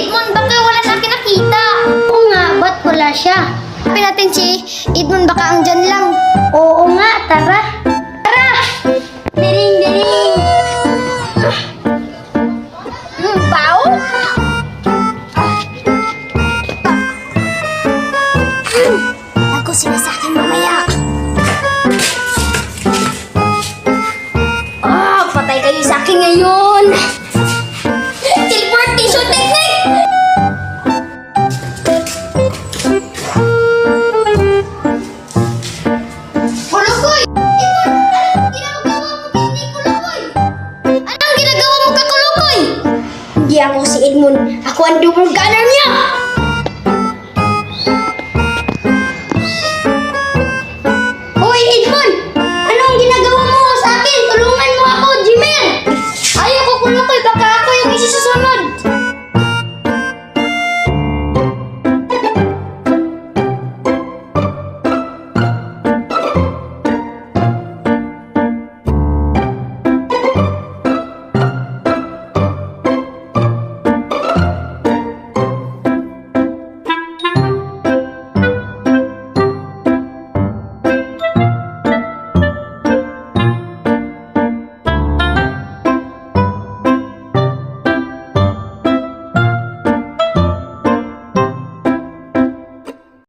Edmond, bakit wala na kinakita? Oo nga, ba't wala siya? Hanapin natin si Edmond, baka ang dyan lang. Oo nga, tara. Tara! Diring, diring! Hmm, pao? Hmm, ako sila sa akin mamaya. Ah, patay kayo sa akin ngayon! Hindi ako si Edmund. Ako ang double gunner niya.